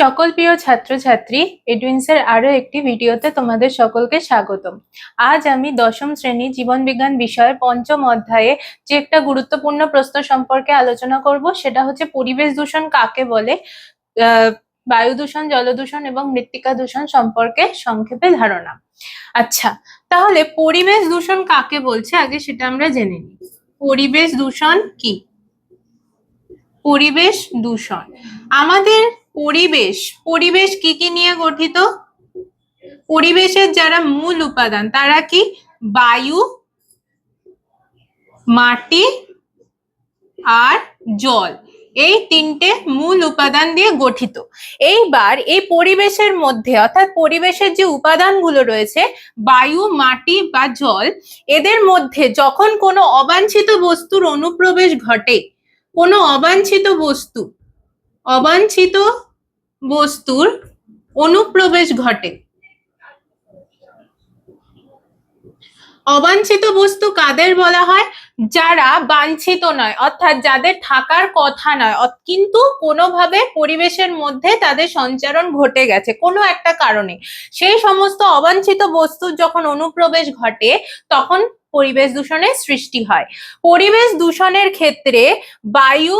সকল প্রিয় ছাত্রছাত্রী এডুইন্সের আরও একটি ভিডিওতে তোমাদের সকলকে স্বাগতম। আজ আমি দশম শ্রেণি জীবন বিজ্ঞান বিষয়ে পঞ্চম অধ্যায়ে যে একটা গুরুত্বপূর্ণ প্রশ্ন সম্পর্কে আলোচনা করব, সেটা হচ্ছে পরিবেশ দূষণ কাকে বলে? বায়ু দূষণ, জল দূষণ এবং মৃত্তিকা দূষণ সম্পর্কে সংক্ষেপে ধারণা। আচ্ছা তাহলে পরিবেশ দূষণ কাকে বলছে? আগে সেটা আমরা জেনে নিই। পরিবেশ দূষণ কি? পরিবেশ দূষণ। আমাদের পরিবেশ পরিবেশ কি কি নিয়ে গঠিত? পরিবেশের যারা মূল উপাদান, তারা কি? বায়ু, মাটি আর জল। এই তিনটে মূল উপাদান দিয়ে গঠিত। এইবার এই পরিবেশের মধ্যে, অর্থাৎ পরিবেশের যে উপাদানগুলো রয়েছে, বায়ু, মাটি বা জল, এদের মধ্যে যখন কোনো অবাঞ্ছিত বস্তুর অনুপ্রবেশ ঘটে, কোনো অবাঞ্ছিত বস্তু অবাঞ্ছিত বস্তুর অনুপ্রবেশ ঘটে। অবাঞ্ছিত বস্তু কাদের বলা হয়? যারা বাঞ্ছিত নয়, অর্থাৎ যাদের থাকার কথা নয় কিন্তু কোনোভাবে পরিবেশের মধ্যে তাদের সঞ্চারণ ঘটে গেছে, কোনো একটা কারণে। সেই সমস্ত অবাঞ্ছিত বস্তুর যখন অনুপ্রবেশ ঘটে, তখন পরিবেশ দূষণের সৃষ্টি হয়। পরিবেশ দূষণের ক্ষেত্রে বায়ু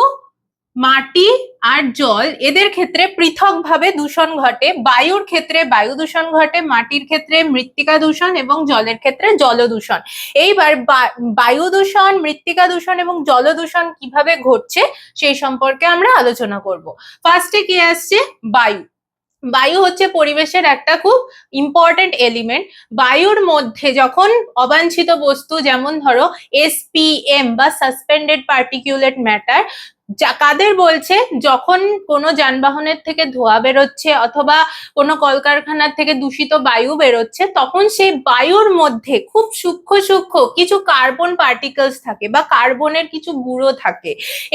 মাটি আর জল এদের ক্ষেত্রে পৃথকভাবে দূষণ ঘটে। বায়ুর ক্ষেত্রে বায়ু দূষণ ঘটে, মাটির ক্ষেত্রে মৃত্তিকা দূষণ এবং জলের ক্ষেত্রে জল দূষণ। এইবার বায়ু দূষণ, মৃত্তিকা দূষণ এবং জল দূষণ কীভাবে ঘটছে সেই সম্পর্কে আমরা আলোচনা করব। ফার্স্টে কি আসছে? বায়ু। বায়ু হচ্ছে পরিবেশের একটা খুব ইম্পর্টেন্ট এলিমেন্ট বায়ুর মধ্যে যখন অবাঞ্ছিত বস্তু যেমন ধরো এসপিএম বা সাসপেন্ডেড পার্টিকুলেট ম্যাটার কাদের বলছে? যখন কোনো যানবাহনের থেকে ধোঁয়া বেরোচ্ছে অথবা কোনো কলকারখানার থেকে দূষিত বায়ু বেরোচ্ছে, তখন সেই বায়ুর মধ্যে খুব সূক্ষ্ম সূক্ষ্ম কিছু কার্বন পার্টিকেলস থাকে বা কার্বনের কিছু গুঁড়ো থাকে।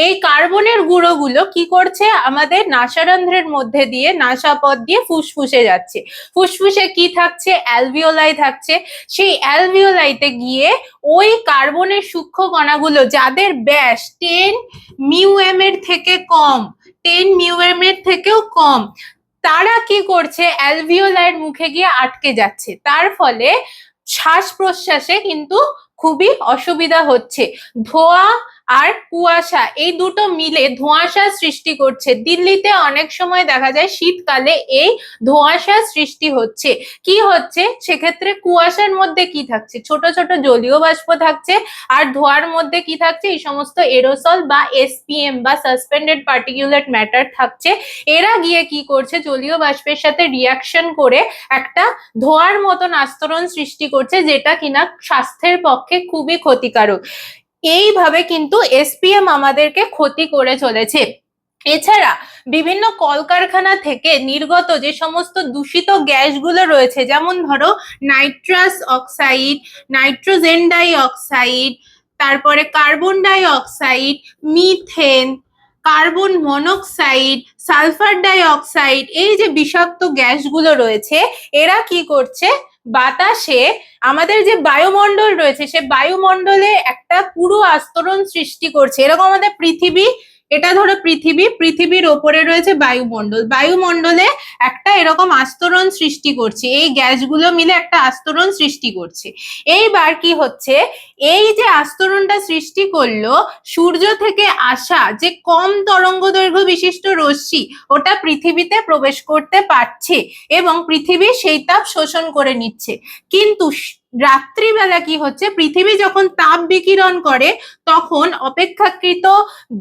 এই কার্বনের গুঁড়োগুলো কি করছে? আমাদের নাসারন্ধ্রের মধ্যে দিয়ে নাসাপথ দিয়ে ফুসফুসে যাচ্ছে। ফুসফুসে কি থাকছে? অ্যালভিওলাই থাকছে। সেই অ্যালভিওলাইতে গিয়ে ওই কার্বনের সূক্ষ্ম কণাগুলো, যাদের ব্যাস টেন মিউএম এর থেকে কম টেন মিউএম এর থেকেও কম। তারা কি করছে? অ্যালভিওলাইয়ের মুখে গিয়ে আটকে যাচ্ছে। তার ফলে শ্বাস প্রশ্বাসে কিন্তু খুবই অসুবিধা হচ্ছে। ধোঁয়া আর কুয়াশা, এই দুটো মিলে ধোঁয়াশা সৃষ্টি করছে। দিল্লিতে অনেক সময় দেখা যায় শীতকালে এই ধোঁয়াশা সৃষ্টি হচ্ছে। কি হচ্ছে? সেক্ষেত্রে কুয়াশার মধ্যে কি থাকছে? ছোট ছোট জলীয় বাষ্প থাকছে আর ধোঁয়ার মধ্যে কি থাকছে? এই সমস্ত এরোসল বা এসপিএম বা সাসপেন্ডেড পার্টিকুলেট ম্যাটার থাকছে। এরা গিয়ে কি করছে? জলীয় বাষ্পের সাথে রিয়াকশন করে একটা ধোঁয়ার মতন আস্তরণ সৃষ্টি করছে, যেটা কিনা স্বাস্থ্যের পক্ষে খুবই ক্ষতিকারক। এইভাবে কিন্তু এসপিএম আমাদেরকে ক্ষতি করে চলেছে। এছাড়া বিভিন্ন কলকারখানা থেকে নির্গত যে সমস্ত দূষিত গ্যাসগুলো রয়েছে, যেমন ধরো nitrous oxide, nitrogen dioxide তারপরে carbon dioxide methane, carbon monoxide, sulphur dioxide এই যে বিষাক্ত গ্যাসগুলো রয়েছে, এরা কি করছে? বাতাসে আমাদের যে বায়ুমণ্ডল রয়েছে, সে বায়ুমণ্ডলে একটা পুরো আস্তরণ সৃষ্টি করছে। এরকম আমাদের পৃথিবী এটা ধরো পৃথিবী, পৃথিবীর ওপরে রয়েছে বায়ুমণ্ডল। বায়ুমণ্ডলে একটা এরকম আস্তরণ সৃষ্টি করছে, এই গ্যাসগুলো মিলে একটা আস্তরণ সৃষ্টি করছে। এইবার কি হচ্ছে, এই যে আস্তরণটা সৃষ্টি করল, সূর্য থেকে আসা যে কম তরঙ্গ দৈর্ঘ্য বিশিষ্ট রশ্মি, ওটা পৃথিবীতে প্রবেশ করতে পারছে এবং পৃথিবী সেই তাপ শোষণ করে নিচ্ছে। কিন্তু রাত্রিবেলা কি হচ্ছে, পৃথিবী যখন তাপ বিকিরণ করে তখন অপেক্ষাকৃত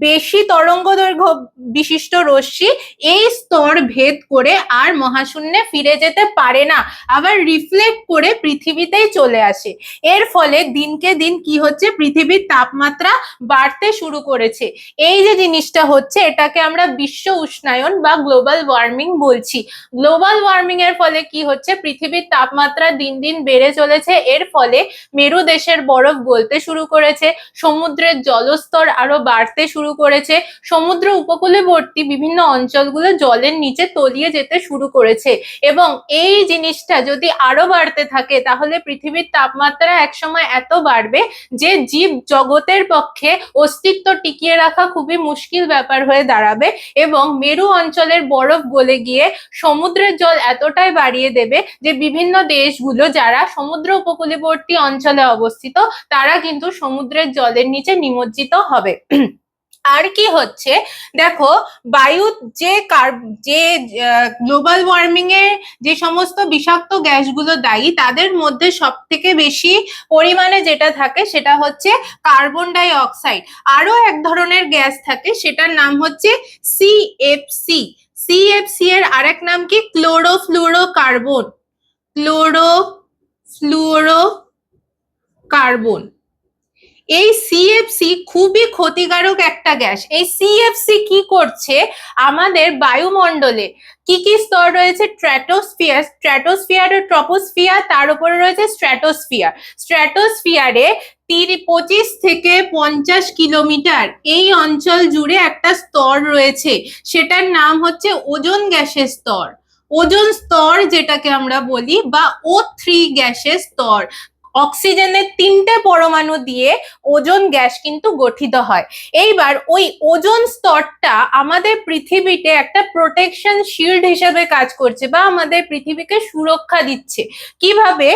বেশি তরঙ্গ দৈর্ঘ্য বিশিষ্ট রশ্মি এই স্তর ভেদ করে আর মহাশূন্যে ফিরে যেতে পারে না, আবার রিফ্লেক্ট করে পৃথিবীতেই চলে আসে। এর ফলে দিনকে দিন কি হচ্ছে? পৃথিবীর তাপমাত্রা বাড়তে শুরু করেছে। এই যে জিনিসটা হচ্ছে, এটাকে আমরা বিশ্ব উষ্ণায়ন বা গ্লোবাল ওয়ার্মিং বলছি। গ্লোবাল ওয়ার্মিং এর ফলে কি হচ্ছে? পৃথিবীর তাপমাত্রা দিন দিন বেড়ে চলেছে। এর ফলে মেরু দেশের বরফ গলতে শুরু করেছে। সমুদ্রের জলস্তর আরও বাড়তে শুরু করেছে। সমুদ্র উপকূলবর্তী বিভিন্ন অঞ্চলগুলো জলের নিচে তলিয়ে যেতে শুরু করেছে। এবং এই জিনিসটা যদি আরও বাড়তে থাকে, তাহলে পৃথিবীর তাপমাত্রা একসময় এত বাড়বে যে জীব জগতের পক্ষে অস্তিত্ব টিকিয়ে রাখা খুবই মুশকিল ব্যাপার হয়ে দাঁড়াবে এবং মেরু অঞ্চলের বরফ গলে গিয়ে সমুদ্রের জল এতটাই বাড়িয়ে দেবে যে বিভিন্ন দেশগুলো যারা সমুদ্র উপকূলবর্তী অঞ্চলে অবস্থিত, তারা কিন্তু সমুদ্রের জলের নিচে নিমজ্জিত হবে। আর কি হচ্ছে? দেখো, বায়ু যে কার, যে গ্লোবাল ওয়ার্মিং এর যে সমস্ত বিষাক্ত গ্যাসগুলো দায়ী, তাদের মধ্যে সব থেকে বেশি পরিমাণে যেটা থাকে সেটা হচ্ছে কার্বন ডাই অক্সাইড আরও এক ধরনের গ্যাস থাকে, সেটার নাম হচ্ছে সিএফসি সিএফসি এর আরেক নাম কি? Chlorofluorocarbon chlorofluorocarbon এই সিএফসি খুবই ক্ষতিকারক একটা গ্যাস। এই সিএফসি কি করছে? আমাদের বায়ুমণ্ডলে কি কি স্তর রয়েছে? ট্র্যাটোস্ফিয়ার স্ট্র্যাটোস্ফিয়ার ও ট্রপোস্ফিয়ার তার উপরে রয়েছে স্ট্র্যাটোস্ফিয়ার স্ট্র্যাটোস্ফিয়ারে তিরিশ পঁচিশ থেকে পঞ্চাশ কিলোমিটার এই অঞ্চল জুড়ে একটা স্তর রয়েছে। সেটার নাম হচ্ছে ওজোন গ্যাসের স্তর। ওজোন স্তর যেটাকে আমরা বলি বা ও থ্রি গ্যাসের স্তর। অক্সিজেনের তিনটে পরমাণু দিয়ে ওজন গ্যাস কিন্তু গঠিত হয়। এইবার ওই ওজন স্তরটা আমাদের পৃথিবীতে একটা প্রোটেকশন শিল্ড হিসেবে কাজ করছে বা আমাদের পৃথিবীকে সুরক্ষা দিচ্ছে। কীভাবে?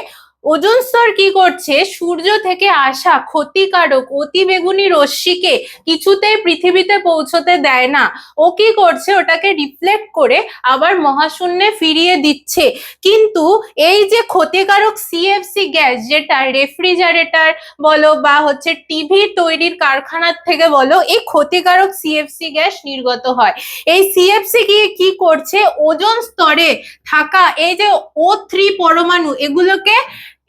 ওজোন স্তর কি করছে? সূর্য থেকে আসা ক্ষতিকারক অতি বেগুনি রশ্মিকে কিছুতেই পৃথিবীতে পৌঁছতে দেয় না। ও কি করছে? ওটাকে রিফ্লেক্ট করে আবার মহাশূন্যে ফিরিয়ে দিচ্ছে। কিন্তু এই যে ক্ষতিকারক সিএফসি গ্যাস, যেটা রেফ্রিজারেটর বলো বা হচ্ছে টিভি তৈরির কারখানার থেকে বলো, এই ক্ষতিকারক সিএফসি গ্যাস নির্গত হয়। এই সিএফসি কি কি করছে? ওজোন স্তরে থাকা এই যে ও থ্রি পরমাণু, এগুলোকে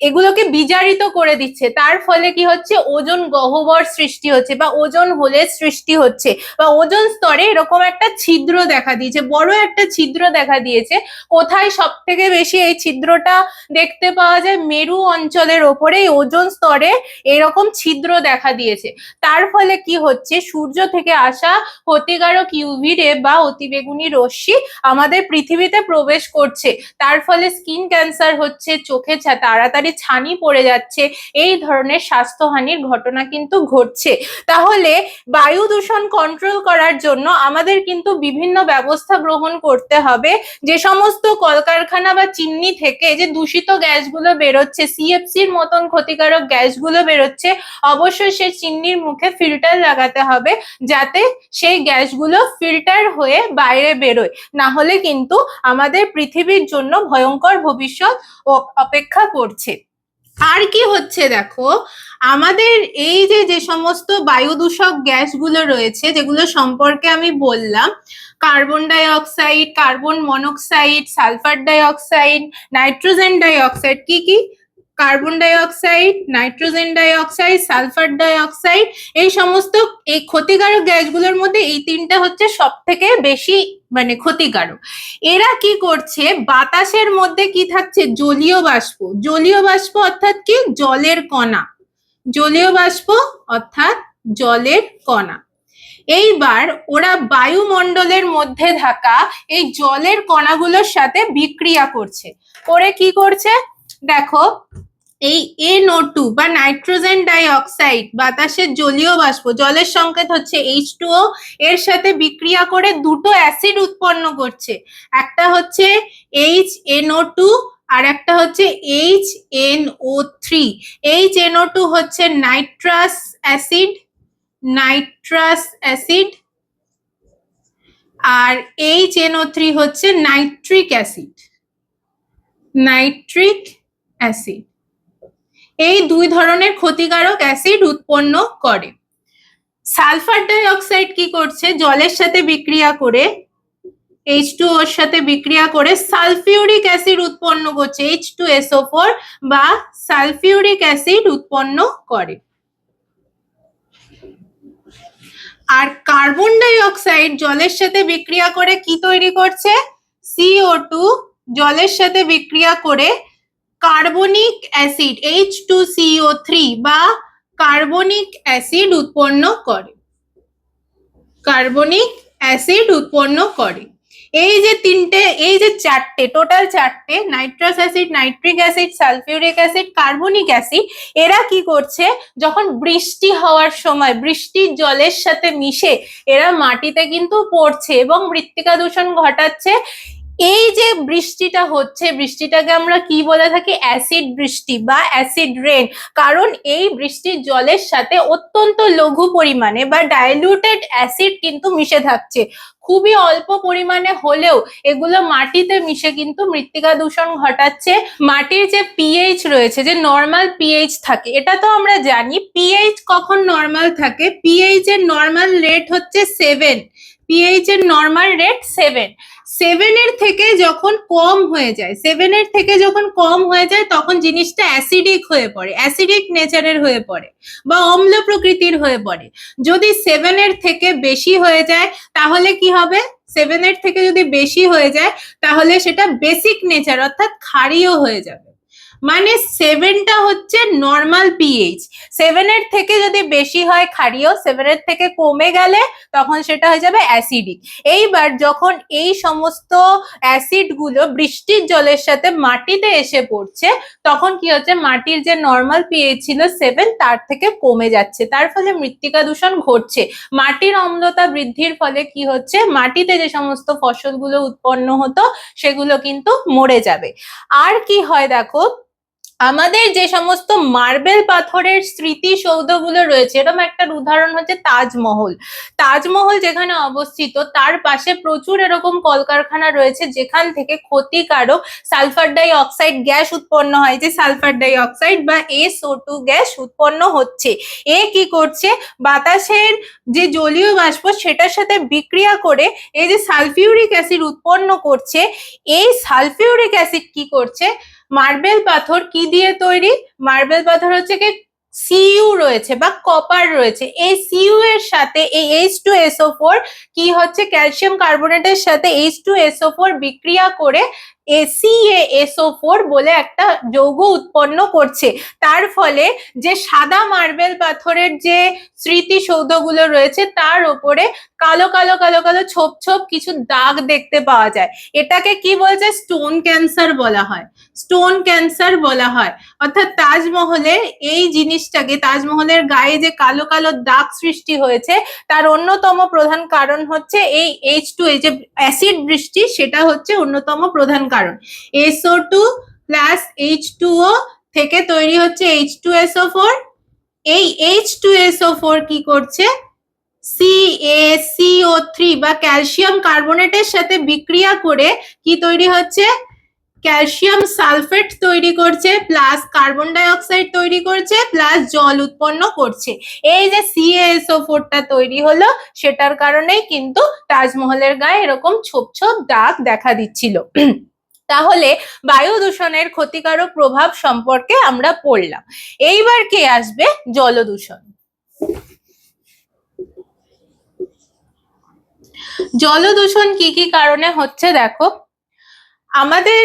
এগুলোকে বিজারিত করে দিচ্ছে। তার ফলে কি হচ্ছে? ওজন গহ্বর সৃষ্টি হচ্ছে বা ওজন হোলের সৃষ্টি হচ্ছে বা ওজন স্তরে এরকম একটা ছিদ্র দেখা দিয়েছে, বড় একটা ছিদ্র দেখা দিয়েছে। কোথায় সব থেকে বেশি এই ছিদ্রটা দেখতে পাওয়া যায়? মেরু অঞ্চলের ওপরে ওজন স্তরে এরকম ছিদ্র দেখা দিয়েছে। তার ফলে কি হচ্ছে? সূর্য থেকে আসা ক্ষতিকারক ইউভি রে বা অতিবেগুনি রশ্মি আমাদের পৃথিবীতে প্রবেশ করছে। তার ফলে স্কিন ক্যান্সার হচ্ছে, চোখে ছা- তাড়াতাড়ি ছানি পড়ে যাচ্ছে, এই ধরনের স্বাস্থ্যহানির ঘটনা কিন্তু ঘটছে। তাহলে বায়ু দূষণ কন্ট্রোল করার জন্য আমাদের কিন্তু বিভিন্ন ব্যবস্থা গ্রহণ করতে হবে। যে সমস্ত কলকারখানা বা চিমনি থেকে যে দূষিত গ্যাসগুলো বেরোচ্ছে সিএফসির মতন ক্ষতিকারক গ্যাসগুলো বেরোচ্ছে, অবশ্যই সেই চিমনির মুখে ফিল্টার লাগাতে হবে, যাতে সেই গ্যাসগুলো ফিল্টার হয়ে বাইরে বেরোয়। না হলে কিন্তু আমাদের পৃথিবীর জন্য ভয়ঙ্কর ভবিষ্যৎ অপেক্ষা করছে। আর কি হচ্ছে দেখো? আমাদের এই যে যে সমস্ত বায়ু দূষক গ্যাসগুলো রয়েছে, যেগুলো সম্পর্কে আমি বললাম carbon dioxide carbon monoxide sulphur dioxide nitrogen dioxide কি কি? Carbon dioxide nitrogen dioxide sulphur dioxide এই সমস্ত এই ক্ষতিকারক গ্যাসগুলোর মধ্যে এই তিনটা হচ্ছে সব থেকে বেশি মানে ক্ষতিকারক। এরা কি করছে? বাতাসের মধ্যে কি থাকছে? জলীয় বাষ্প। জলীয় বাষ্প অর্থাৎ কি? জলের কণা। জলীয় বাষ্প অর্থাৎ জলের কণা। এইবার ওরা বায়ুমণ্ডলের মধ্যে থাকা এই জলের কণাগুলোর সাথে বিক্রিয়া করছে। করে কি করছে? দেখো এই এনও টু বা নাইট্রোজেন ডাই অক্সাইড বাতাসের জলীয় বাষ্প, জলের সংকেত হচ্ছে এইচ টুও এর সাথে বিক্রিয়া করে দুটো অ্যাসিড উৎপন্ন করছে। একটা হচ্ছে এইচ এনও টু আর একটা হচ্ছে H N O three H N O two হচ্ছে নাইট্রাস অ্যাসিড নাইট্রাস অ্যাসিড আর এইচ এনও থ্রি হচ্ছে নাইট্রিক অ্যাসিড নাইট্রিক অ্যাসিড এই দুই ধরনের ক্ষতিকারক অ্যাসিড উৎপন্ন করে। সালফার ডাই অক্সাইড কি করছে? জলের সাথে বিক্রিয়া করে এইচ টু ওর সাথে বিক্রিয়া করে সালফিউরিক অ্যাসিড উৎপন্ন করছে H two S O four বা সালফিউরিক অ্যাসিড উৎপন্ন করে। আর কার্বন ডাই অক্সাইড জলের সাথে বিক্রিয়া করে কি তৈরি করছে? সিও টু জলের সাথে বিক্রিয়া করে carbonic acid H two CO three বা কার্বনিক অ্যাসিড উৎপন্ন করে। কার্বনিক অ্যাসিড উৎপন্ন করে। এই যে তিনটে, এই যে চারটে টোটাল চারটে nitrous acid nitric acid sulphuric acid carbonic acid এরা কি করছে? যখন বৃষ্টি হওয়ার সময়, বৃষ্টির জলের সাথে মিশে, এরা মাটিতে কিন্তু পড়ছে এবং মৃত্তিকা দূষণ ঘটাচ্ছে। এই যে বৃষ্টিটা হচ্ছে, বৃষ্টিটাকে আমরা কি বলে থাকি? অ্যাসিড বৃষ্টি বা অ্যাসিড রেন কারণ এই বৃষ্টির জলের সাথে অত্যন্ত লঘু পরিমাণে বা ডাইলুটেড অ্যাসিড কিন্তু মিশে থাকছে। খুবই অল্প পরিমাণে হলেও এগুলো মাটিতে মিশে কিন্তু মৃত্তিকা দূষণ ঘটাচ্ছে। মাটির যে পিএইচ রয়েছে, যে নর্মাল পিএইচ থাকে, এটা তো আমরা জানি পিএইচ কখন নর্মাল থাকে? পিএইচ এর নর্মাল রেট হচ্ছে সেভেন পিএইচ এর নর্মাল রেট সেভেন সেভেনের থেকে যখন কম হয়ে যায় সেভেনের থেকে যখন কম হয়ে যায়, তখন জিনিসটা অ্যাসিডিক হয়ে পড়ে অ্যাসিডিক নেচারের হয়ে পড়ে বা অম্ল প্রকৃতির হয়ে পড়ে। যদি সেভেনের থেকে বেশি হয়ে যায়, তাহলে কি হবে? সেভেনের থেকে যদি বেশি হয়ে যায়, তাহলে সেটা বেসিক নেচার অর্থাৎ ক্ষারীয় হয়ে যাবে। মানে সেভেনটা হচ্ছে নর্মাল পিএইচ সেভেনের থেকে যদি বেশি হয় ক্ষারীয় সেভেনের থেকে কমে গেলে তখন সেটা হয়ে যাবে অ্যাসিডিক এইবার যখন এই সমস্ত অ্যাসিডগুলো বৃষ্টির জলের সাথে মাটিতে এসে পড়ছে, তখন কি হচ্ছে? মাটির যে নর্মাল পিএইচ ছিল সেভেন তার থেকে কমে যাচ্ছে। তার ফলে মৃত্তিকা দূষণ ঘটছে। মাটির অম্লতা বৃদ্ধির ফলে কি হচ্ছে? মাটিতে যে সমস্ত ফসলগুলো উৎপন্ন হতো, সেগুলো কিন্তু মরে যাবে। আর কি হয় দেখো? আমাদের যে সমস্ত মার্বেল পাথরের স্মৃতিসৌধগুলো রয়েছে, এরকম একটা উদাহরণ হচ্ছে তাজমহল। তাজমহল যেখানে অবস্থিত, তার পাশে প্রচুর এরকম কলকারখানা রয়েছে, যেখান থেকে ক্ষতিকারক সালফার ডাই অক্সাইড গ্যাস উৎপন্ন হয়। যে সালফার ডাই অক্সাইড বা এসও টু গ্যাস উৎপন্ন হচ্ছে, এ কি করছে? বাতাসের যে জলীয় বাষ্প, সেটার সাথে বিক্রিয়া করে এই যে সালফিউরিক অ্যাসিড উৎপন্ন করছে, এই সালফিউরিক অ্যাসিড কি করছে? মার্বেল পাথর কি দিয়ে তৈরি? মার্বেল পাথর হচ্ছে কি? সিইউ রয়েছে বা কপার রয়েছে। এই সিইউ এর সাথে এই এইচ টু এসও ফোর কি হচ্ছে? ক্যালসিয়াম কার্বনেটের সাথে এইচ টু এসও ফোর বিক্রিয়া করে এসিএসও ফোর বলে একটা যৌগ উৎপন্ন করছে। তার ফলে যে সাদা মার্বেল পাথরের যে স্মৃতিসৌধগুলো রয়েছে, তার উপরে কালো কালো কালো কালো ছোপ ছোপ কিছু দাগ দেখতে পাওয়া যায়। এটাকে কি বলছে? স্টোন ক্যান্সার বলা হয়। স্টোন ক্যান্সার বলা হয়। অর্থাৎ তাজমহলের এই জিনিসটাকে, তাজমহলের গায়ে যে কালো কালো দাগ সৃষ্টি হয়েছে, তার অন্যতম প্রধান কারণ হচ্ছে এই এইচ টু এই যে অ্যাসিড বৃষ্টি, সেটা হচ্ছে অন্যতম প্রধান কারণ। SO two plus H two O থেকে তৈরি হচ্ছে এইচ টু এসও ফোর এই এইচ টু এসও ফোর কি করছে? সিএসিও থ্রি বা ক্যালসিয়াম কার্বনেটের সাথে বিক্রিয়া করে কি তৈরি হচ্ছে? ক্যালসিয়াম সালফেট তৈরি করছে প্লাস কার্বন ডাই অক্সাইড তৈরি করছে প্লাস জল উৎপন্ন করছে। এই যে সিএসও ফোরটা তৈরি হলো, সেটার কারণেই কিন্তু তাজমহলের গায়ে এরকম ছোপ ছোপ দাগ দেখা দিচ্ছিল। তাহলে বায়ু দূষণের ক্ষতিকারক প্রভাব সম্পর্কে আমরা পড়লাম। এইবার কে আসবে? জল দূষণ জল দূষণ কি কি কারণে হচ্ছে দেখো? আমাদের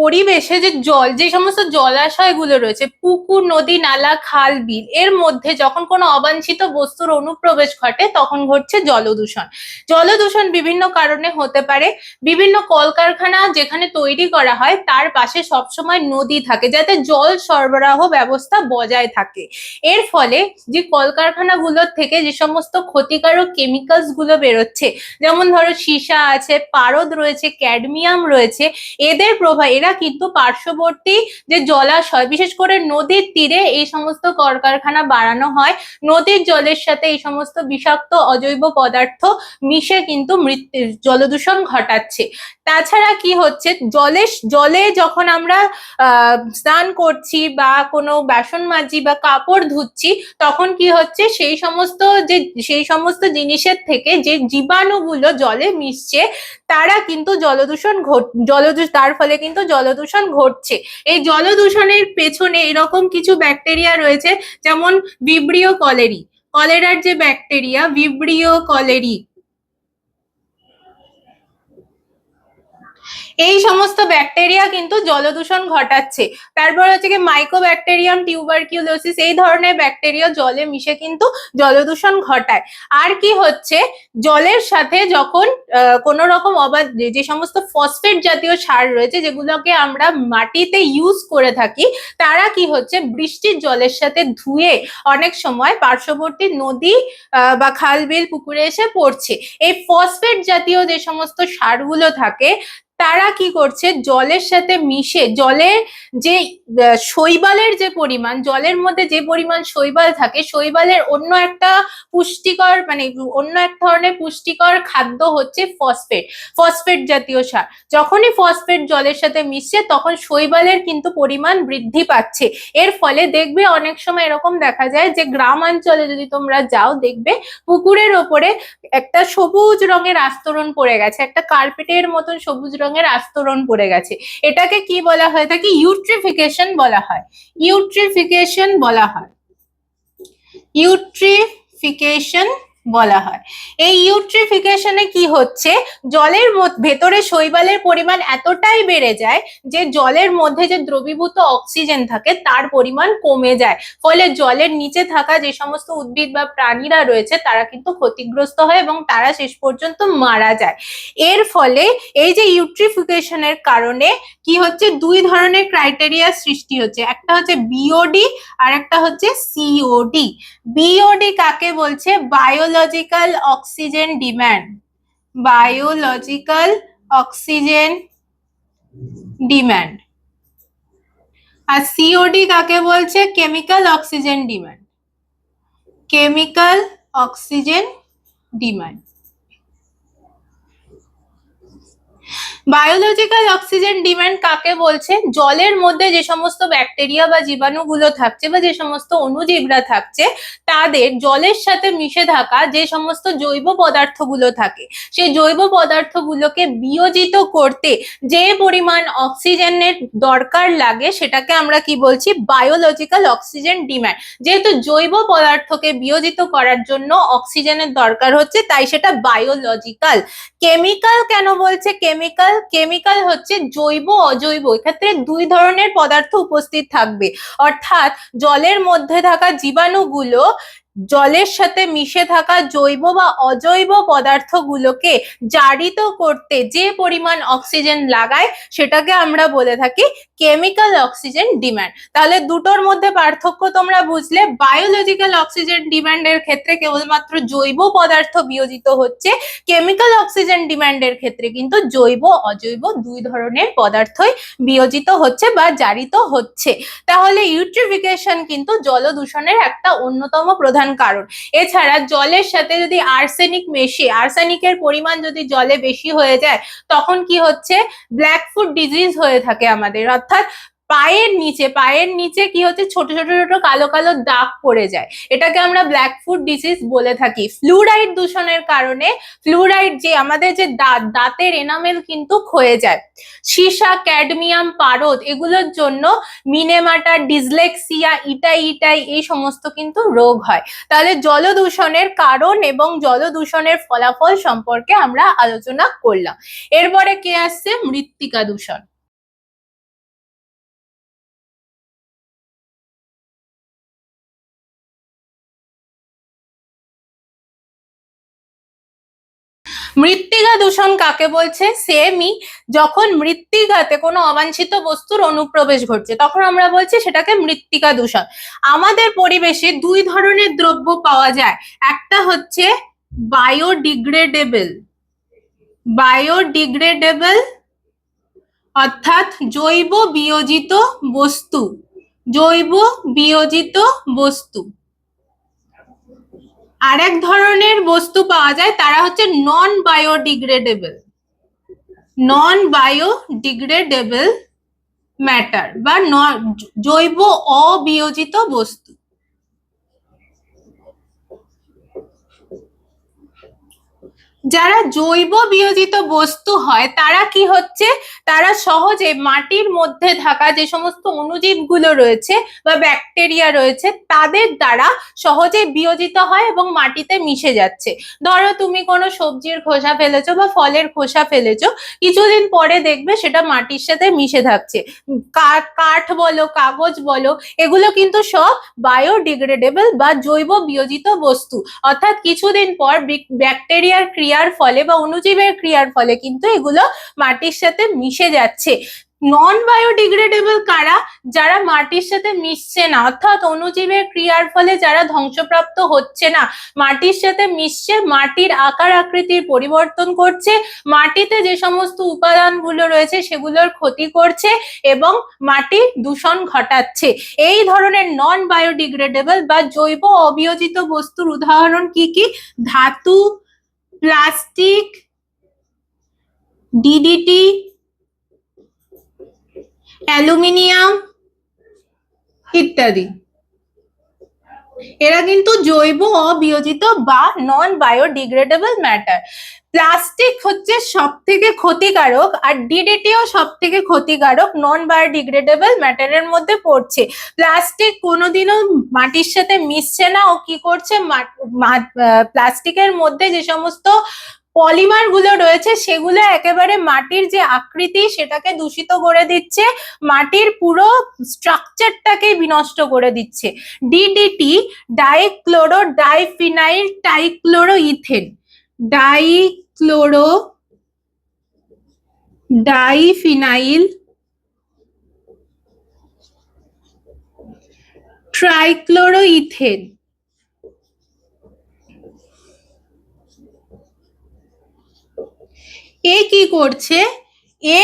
পরিবেশে যে জল, যে সমস্ত জলাশয়গুলো রয়েছে, পুকুর, নদী, নালা, খাল, বিল, এর মধ্যে যখন কোনো অবাঞ্ছিত বস্তুর অনুপ্রবেশ ঘটে, তখন ঘটছে জলদূষণ। জলদূষণ বিভিন্ন কারণে হতে পারে। বিভিন্ন কলকারখানা যেখানে তৈরি করা হয়, তার পাশে সবসময় নদী থাকে, যাতে জল সরবরাহ ব্যবস্থা বজায় থাকে। এর ফলে যে কলকারখানাগুলোর থেকে যে সমস্ত ক্ষতিকারক কেমিক্যালসগুলো বেরোচ্ছে, যেমন ধরো সীসা আছে, পারদ রয়েছে, ক্যাডমিয়াম রয়েছে, এদের প্রভাব এরা কিন্তু পার্শ্ববর্তী যে জলাশয়, বিশেষ করে নদীর তীরে এই সমস্ত কলকারখানা বাড়ানো হয়। নদীর জলের সাথে এই সমস্ত বিষাক্ত অজৈব পদার্থ মিশে কিন্তু মৃত্যু, জলদূষণ ঘটাচ্ছে। তাছাড়া কি হচ্ছে? জলে জলে যখন আমরা স্নান করছি বা কোনো বাসন মাজি বা কাপড় ধুচ্ছি, তখন কি হচ্ছে? সেই সমস্ত যে, সেই সমস্ত জিনিসের থেকে যে জীবাণুগুলো জলে মিশছে, তারা কিন্তু জলদূষণ ঘট, জলদূষ, তার ফলে কিন্তু জলদূষণ ঘটছে। এই জলদূষণের পেছনে এরকম কিছু ব্যাকটেরিয়া রয়েছে, যেমন ভিব্রিও কলেরি। কলেরার যে ব্যাকটেরিয়া ভিব্রিও কলেরি। এই সমস্ত ব্যাকটেরিয়া কিন্তু জলদূষণ ঘটাচ্ছে। তারপর হচ্ছে কি মাইক্রোব্যাকটেরিয়াম টিউবারকিউলোসিস এই ধরনের ব্যাকটেরিয়া জলে মিশে কিন্তু জলদূষণ ঘটায়। আর কি হচ্ছে, জলের সাথে যখন কোনো রকম অবাধ যে- সমস্ত ফসফেট জাতীয় সার রয়েছে, যেগুলোকে আমরা মাটিতে ইউজ করে থাকি, তারা কি হচ্ছে, বৃষ্টির জলের সাথে ধুয়ে অনেক সময় পার্শ্ববর্তী নদী বা খাল বিল পুকুরে এসে পড়ছে। এই ফসফেট জাতীয় যে সমস্ত সারগুলো থাকে তারা কি করছে? জলের সাথে মিশে, জলে যে শৈবালের যে পরিমাণ, জলের মধ্যে যে পরিমাণ শৈবাল থাকে, শৈবালের অন্য একটা পুষ্টিকর মানে অন্য এক ধরনের পুষ্টিকর খাদ্য হচ্ছে ফসফেট ফসফেট জাতীয় সার। যখনই ফসফেট জলের সাথে মিশছে, তখন শৈবালের কিন্তু পরিমাণ বৃদ্ধি পাচ্ছে। এর ফলে দেখবে অনেক সময় এরকম দেখা যায় যে, গ্রামাঞ্চলে যদি তোমরা যাও, দেখবে পুকুরের ওপরে একটা সবুজ রঙের আস্তরণ পড়ে গেছে, একটা কার্পেটের মতন সবুজ রঙের আস্তরণ পড়ে গেছে। এটাকে কি বলা হয়? থাকে ইউট্রিফিকেশন বলা হয়। ইউট্রিফিকেশন বলা হয়। ইউট্রিফিকেশন বলা হয়। এই ইউট্রিফিকেশনে কি হচ্ছে? জলের ভেতরে শৈবালের পরিমাণ এতটাই বেড়ে যায় যে জলের মধ্যে যে দ্রবীভূত অক্সিজেন থাকে তার পরিমাণ কমে যায়। ফলে জলের নিচে থাকা যে সমস্ত উদ্ভিদ বা প্রাণীরা রয়েছে তারা কিন্তু ক্ষতিগ্রস্ত হয় এবং তারা শেষ পর্যন্ত মারা যায়। এর ফলে এই যে ইউট্রিফিকেশনের কারণে কি হচ্ছে? দুই ধরনের ক্রাইটেরিয়া সৃষ্টি হচ্ছে। একটা হচ্ছে বিওডি আর একটা হচ্ছে সিওডি বিওডি কাকে বলছে? Biological oxygen demand biological oxygen demand আর সিওডি কাকে বলছে? Chemical oxygen demand chemical oxygen demand biological oxygen demand কাকে বলছে? জলের মধ্যে যে সমস্ত ব্যাকটেরিয়া বা জীবাণুগুলো থাকছে বা যে সমস্ত অণুজীবরা থাকছে, তাদের জলের সাথে মিশে থাকা যে সমস্ত জৈব পদার্থগুলো থাকে, সেই জৈব পদার্থগুলোকে বিয়োজিত করতে যে পরিমাণ অক্সিজেনের দরকার লাগে, সেটাকে আমরা কি বলছি? বায়োলজিক্যাল অক্সিজেন ডিম্যান্ড যেহেতু জৈব পদার্থকে বিয়োজিত করার জন্য অক্সিজেনের দরকার হচ্ছে, তাই সেটা বায়োলজিক্যাল কেমিক্যাল কেন বলছে? কেমিক্যাল কেমিক্যাল হচ্ছে জৈব, অজৈব। এক্ষেত্রে দুই ধরনের পদার্থ উপস্থিত থাকবে। অর্থাৎ জলের মধ্যে থাকা জীবাণুগুলো জলের সাথে মিশে থাকা জৈব বা অজৈব পদার্থগুলোকে জারিত করতে যে পরিমাণ অক্সিজেন লাগায়, সেটাকে আমরা বলে থাকি কেমিক্যাল অক্সিজেন ডিম্যান্ড। তাহলে দুটোর মধ্যে পার্থক্য তোমরা বুঝলে, বায়োলজিক্যাল অক্সিজেন ডিম্যান্ডের ক্ষেত্রে কেবলমাত্র জৈব পদার্থ বিয়োজিত হচ্ছে, কেমিক্যাল অক্সিজেন ডিম্যান্ডের ক্ষেত্রে কিন্তু জৈব, অজৈব দুই ধরনের পদার্থই বিয়োজিত হচ্ছে বা জারিত হচ্ছে। তাহলে ইউট্রিফিকেশন কিন্তু জল দূষণের একটা অন্যতম প্রধান কারণ। এছাড়া জলের সাথে যদি আর্সেনিক মেশে আর্সেনিকের পরিমাণ যদি জলে বেশি হয়ে যায়, তখন কি হচ্ছে? ব্ল্যাক ফুড ডিজিজ হয়ে থাকে আমাদের। অর্থাৎ পায়ের নিচে পায়ের নিচে কি হচ্ছে? ছোট ছোট ছোট কালো কালো দাগ পড়ে যায়। এটাকে আমরা ব্ল্যাক ফুড ডিজিজ বলে থাকি। ফ্লুরাইড দূষণের কারণে ফ্লুরাইড যে আমাদের যে দাঁত, দাঁতের এনামেল কিন্তু ক্ষয়ে যায়। সীসা ক্যাডমিয়াম পারদ এগুলোর জন্য মিনেমাটা ডিসলেক্সিয়া ইটাই ইটাই এই সমস্ত কিন্তু রোগ হয়। তাহলে জল দূষণের কারণ এবং জল দূষণের ফলাফল সম্পর্কে আমরা আলোচনা করলাম। এরপরে কে আসছে? মৃত্তিকা দূষণ। মৃত্তিকা দূষণ কাকে বলছে? সেমই যখন মৃত্তিকাতে কোনো অবাঞ্ছিত বস্তুর অনুপ্রবেশ ঘটছে, তখন আমরা বলছি সেটাকে মৃত্তিকা দূষণ। আমাদের পরিবেশে দুই ধরনের দ্রব্য পাওয়া যায়। একটা হচ্ছে বায়োডিগ্রেডেবল। বায়োডিগ্রেডেবল অর্থাৎ জৈব বিয়োজিত বস্তু। জৈব বিয়োজিত বস্তু। আরেক ধরনের বস্তু পাওয়া যায়, তারা হচ্ছে non biodegradable non biodegradable matter বা জৈব অবিয়োজিত বস্তু। যারা জৈব বিয়োজিত বস্তু হয়, তারা কি হচ্ছে? তারা সহজে মাটির মধ্যে থাকা যে সমস্ত অণুজীবগুলো রয়েছে বা ব্যাকটেরিয়া রয়েছে, তাদের দ্বারা সহজে বিয়োজিত হয় এবং মাটিতে মিশে যাচ্ছে। ধরো তুমি কোনো সবজির খোসা ফেলেছো বা ফলের খোসা ফেলেছো, কিছুদিন পরে দেখবে সেটা মাটির সাথে মিশে থাকছে। কাঠ কাঠ বলো, কাগজ বলো, এগুলো কিন্তু সব বায়োডিগ্রেডেবল বা জৈব বিয়োজিত বস্তু। অর্থাৎ কিছুদিন পর ব্যাকটেরিয়ার ক্রিয়ার ফলে বা অণুজীবের ক্রিয়ার ফলে কিন্তু এগুলো মাটির সাথে মিশে যাচ্ছে। নন বায়োডিগ্রেডেবল কারা? যারা মাটির সাথে মিশছে না, অর্থাৎ অনুজীবের ক্রিয়ার ফলে যারা ধ্বংসপ্রাপ্ত হচ্ছে না, মাটির সাথে মিশছে, মাটির আকার আকৃতির পরিবর্তন করছে, মাটিতে যে সমস্ত উপাদানগুলো রয়েছে সেগুলোর ক্ষতি করছে এবং মাটি দূষণ ঘটাচ্ছে। এই ধরনের নন বায়োডিগ্রেডেবল বা জৈব অবিয়োজিত বস্তুর উদাহরণ কি কি? ধাতু প্লাস্টিক ডিডিটি অ্যালুমিনিয়াম ইত্যাদি এরা কিন্তু জৈব, অবিয়োজিত বা নন বায়োডিগ্রেডেবল ম্যাটার প্লাস্টিক হচ্ছে সব থেকে ক্ষতিকারক আর ডিডিটিও সব থেকে ক্ষতিকারক নন বায়োডিগ্রেডেবল ম্যাটারের মধ্যে পড়ছে। প্লাস্টিক কোনোদিনও মাটির সাথে মিশছে না ও কি করছে? প্লাস্টিকের মধ্যে যে সমস্ত পলিমারগুলো রয়েছে, সেগুলো একেবারে মাটির যে আকৃতি সেটাকে দূষিত করে দিচ্ছে, মাটির পুরো স্ট্রাকচারটাকে বিনষ্ট করে দিচ্ছে। DDT dichlorodiphenyltrichloroethane dichlorodiphenyltrichloroethane এ কি করছে? এ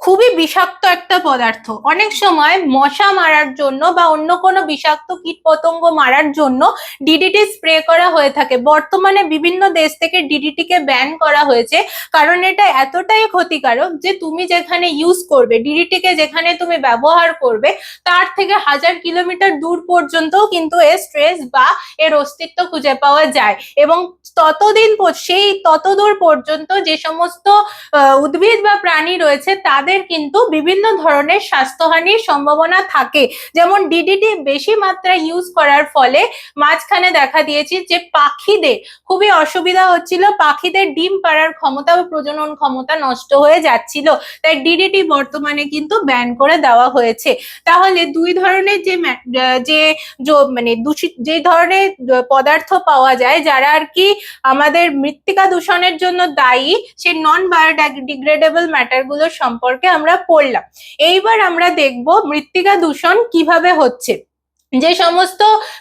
খুবই বিষাক্ত একটা পদার্থ। অনেক সময় মশা মারার জন্য বা অন্য কোনো বিষাক্ত কীট পতঙ্গ মারার জন্য ডিডিটি স্প্রে করা হয়ে থাকে। বর্তমানে বিভিন্ন দেশ থেকে ডিডিটিকে ব্যান করা হয়েছে। কারণ এটা এতটাই ক্ষতিকারক যে তুমি যেখানে ইউজ করবে ডিডিটিকে যেখানে তুমি ব্যবহার করবে, তার থেকে হাজার কিলোমিটার দূর পর্যন্তও কিন্তু এর স্ট্রেস বা এর অস্তিত্ব খুঁজে পাওয়া যায়। এবং ততদিন সেই ততদূর পর্যন্ত যে সমস্ত উদ্ভিদ বা প্রাণী রয়েছে, তাদের তাদের কিন্তু বিভিন্ন ধরনের স্বাস্থ্যহানির সম্ভাবনা থাকে। যেমন ডিডিটি বেশি মাত্রায় ইউজ করার ফলে মাঝখানে দেখা দিয়েছি যে পাখিদের খুবই অসুবিধা হচ্ছিল, পাখিদের ডিম পাড়ার ক্ষমতা বা প্রজনন ক্ষমতা নষ্ট হয়ে যাচ্ছিল। তাই ডিডিটি বর্তমানে কিন্তু ব্যান করে দেওয়া হয়েছে। তাহলে দুই ধরনের যে যে মানে দূষিত, যে ধরনের পদার্থ পাওয়া যায়, যারা আর কি আমাদের মৃত্তিকা দূষণের জন্য দায়ী সেই নন বায়োডিগ্রেডেবল ম্যাটারগুলোর সম্পর্কে সম্পর্কে আমরা পড়লাম। এইবার আমরা দেখব মৃত্তিকা দূষণ কীভাবে হচ্ছে। যে সমস্ত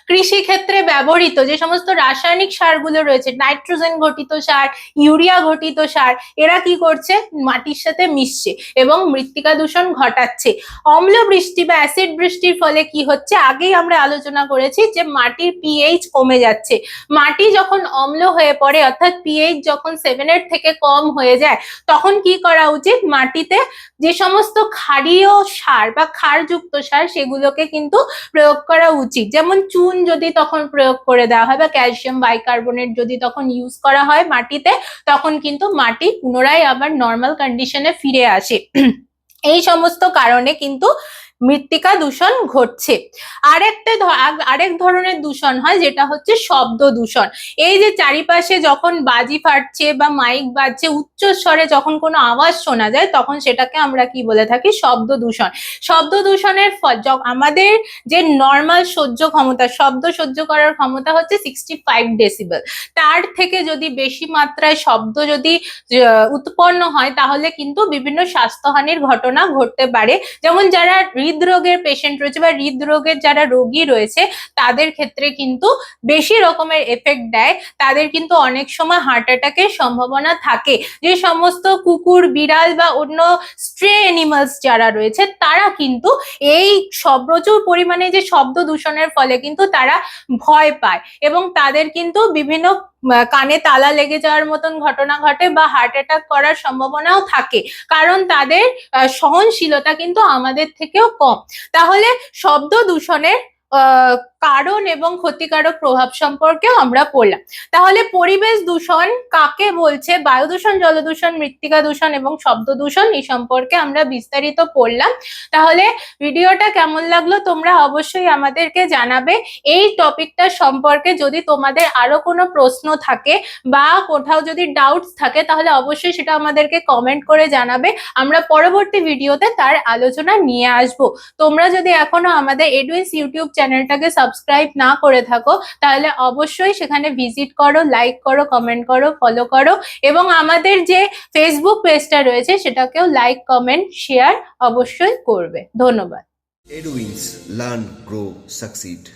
কৃষি ক্ষেত্রে ব্যবহৃত, যে সমস্ত রাসায়নিক সারগুলো রয়েছে, নাইট্রোজেন ঘটিত সার, ইউরিয়া ঘটিত সার, এরা কি করছে? মাটির সাথে মিশছে এবং মৃত্তিকা দূষণ ঘটাচ্ছে। অম্ল বৃষ্টি বা অ্যাসিড বৃষ্টির ফলে কি হচ্ছে? আগেই আমরা আলোচনা করেছি যে মাটির পিএইচ কমে যাচ্ছে। মাটি যখন অম্ল হয়ে পড়ে, অর্থাৎ পিএইচ যখন সেভেনের থেকে কম হয়ে যায়, তখন কি করা উচিত? মাটিতে যে সমস্ত ক্ষারীয় সার বা ক্ষারযুক্ত সার, সেগুলোকে কিন্তু প্রয়োগ উচিত। যেমন চুন যদি তখন প্রয়োগ করে দেওয়া হয় বা ক্যালসিয়াম বাইকার্বনেট যদি তখন ইউজ করা হয় মাটিতে, তখন কিন্তু মাটি পুনরায় আবার নর্মাল কন্ডিশনে ফিরে আসে। এই সমস্ত কারণে কিন্তু মৃত্তিকা দূষণ ঘটছে। আরেকটা আরেক ধরনের দূষণ হয়, যেটা হচ্ছে শব্দ দূষণ। এই যে চারিপাশে যখন বাজি ফাটছে বা মাইক বাজছে, উচ্চ স্বরে যখন কোনো আওয়াজ শোনা যায়, তখন সেটাকে আমরা কি বলে থাকি? শব্দ দূষণ। শব্দ দূষণের আমাদের যে নর্মাল সহ্য ক্ষমতা, শব্দ সহ্য করার ক্ষমতা হচ্ছে সিক্সটি ফাইভ ডেসিবেল তার থেকে যদি বেশি মাত্রায় শব্দ যদি উৎপন্ন হয়, তাহলে কিন্তু বিভিন্ন স্বাস্থ্যহানির ঘটনা ঘটতে পারে। যেমন যারা হৃদরোগের পেশেন্ট রয়েছে বা হৃদরোগের যারা রোগী রয়েছে, তাদের ক্ষেত্রে কিন্তু বেশি রকমের এফেক্ট দেয়। তাদের কিন্তু অনেক সময় হার্ট অ্যাটাকের সম্ভাবনা থাকে। যে সমস্ত কুকুর, বিড়াল বা অন্য স্ট্রে অ্যানিমালস যারা রয়েছে, তারা কিন্তু এই সব প্রচুর পরিমাণে যে শব্দ দূষণের ফলে কিন্তু তারা ভয় পায় এবং তাদের কিন্তু বিভিন্ন কানে তালা লেগে যাওয়ার মতন ঘটনা ঘটে বা হার্ট অ্যাটাক করার সম্ভাবনাও থাকে। কারণ তাদের সহনশীলতা কিন্তু আমাদের থেকেও কম। তাহলে শব্দ দূষণের কারণ এবং ক্ষতিকারক প্রভাব সম্পর্কেও আমরা পড়লাম। তাহলে পরিবেশ দূষণ কাকে বলছে? বায়ু দূষণ, জল দূষণ, মৃত্তিকা দূষণ এবং শব্দ দূষণ এই সম্পর্কে আমরা বিস্তারিত পড়লাম। তাহলে ভিডিওটা কেমন লাগল তোমরা অবশ্যই আমাদেরকে জানাবে। এই টপিকটা সম্পর্কে যদি তোমাদের আরও কোনো প্রশ্ন থাকে বা কোথাও যদি ডাউটস থাকে, তাহলে অবশ্যই সেটা আমাদেরকে কমেন্ট করে জানাবে। আমরা পরবর্তী ভিডিওতে তার আলোচনা নিয়ে আসব। তোমরা যদি এখনও আমাদের এডুইস ইউটিউব চ্যানেলটাকে সাবস্ক্রাইব না করে থাকো, তাহলে অবশ্যই সেখানে ভিজিট করো লাইক করো কমেন্ট করো ফলো করো এবং আমাদের যে ফেসবুক পেজটা রয়েছে সেটাকেও লাইক কমেন্ট শেয়ার অবশ্যই করবে ধন্যবাদ এডুইন্স লার্ন গ্রো Succeed.